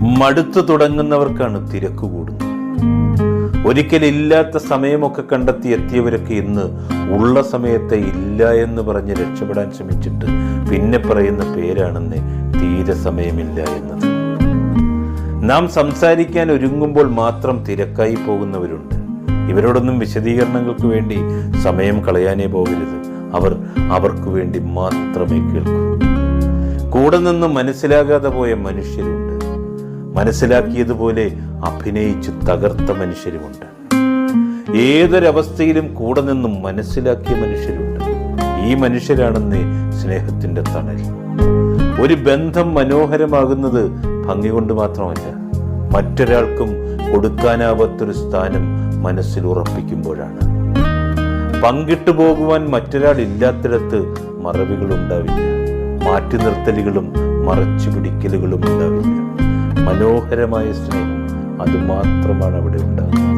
മടുത്തു തുടങ്ങുന്നവർക്കാണ് തിരക്ക് കൂടുന്നത്. ഒരിക്കലില്ലാത്ത സമയമൊക്കെ കണ്ടെത്തി എത്തിയവരൊക്കെ ഇന്ന് ഉള്ള സമയത്തെ ഇല്ല എന്ന് പറഞ്ഞ് രക്ഷപ്പെടാൻ ശ്രമിച്ചിട്ട് പിന്നെ പറയുന്ന പേരാണെന്ന് തീരെ സമയമില്ല എന്നത്. നാം സംസാരിക്കാൻ ഒരുങ്ങുമ്പോൾ മാത്രം തിരക്കായി പോകുന്നവരുണ്ട്. ഇവരോടൊന്നും വിശദീകരണങ്ങൾക്ക് വേണ്ടി സമയം കളയാനേ പോകരുത്. അവർ അവർക്ക് വേണ്ടി മാത്രമേ കേൾക്കൂ. കൂടെ നിന്ന് മനസ്സിലാകാതെ പോയ മനുഷ്യരുണ്ട് മനസ്സിലാക്കിയതുപോലെ അഭിനയിച്ച് തകർത്ത മനുഷ്യരുമുണ്ട്. ഏതൊരവസ്ഥയിലും കൂടെ നിന്നും മനസ്സിലാക്കിയ മനുഷ്യരുണ്ട് ഈ മനുഷ്യരാണെന്ന് സ്നേഹത്തിന്റെ തണൽ. ഒരു ബന്ധം മനോഹരമാകുന്നത് ഭംഗി കൊണ്ട് മാത്രമല്ല മറ്റൊരാൾക്കും കൊടുക്കാനാവാത്തൊരു സ്ഥാനം മനസ്സിൽ ഉറപ്പിക്കുമ്പോഴാണ്. പങ്കിട്ടു പോകുവാൻ മറ്റൊരാൾ ഇല്ലാത്തിടത്ത് മറവികളുണ്ടാവില്ല. മാറ്റി നിർത്തലുകളും മറച്ചു പിടിക്കലുകളും ഉണ്ടാവില്ല മനോഹരമായ സ്നേഹം അത് മാത്രമാണ് അവിടെ ഉണ്ടാകുന്നത്.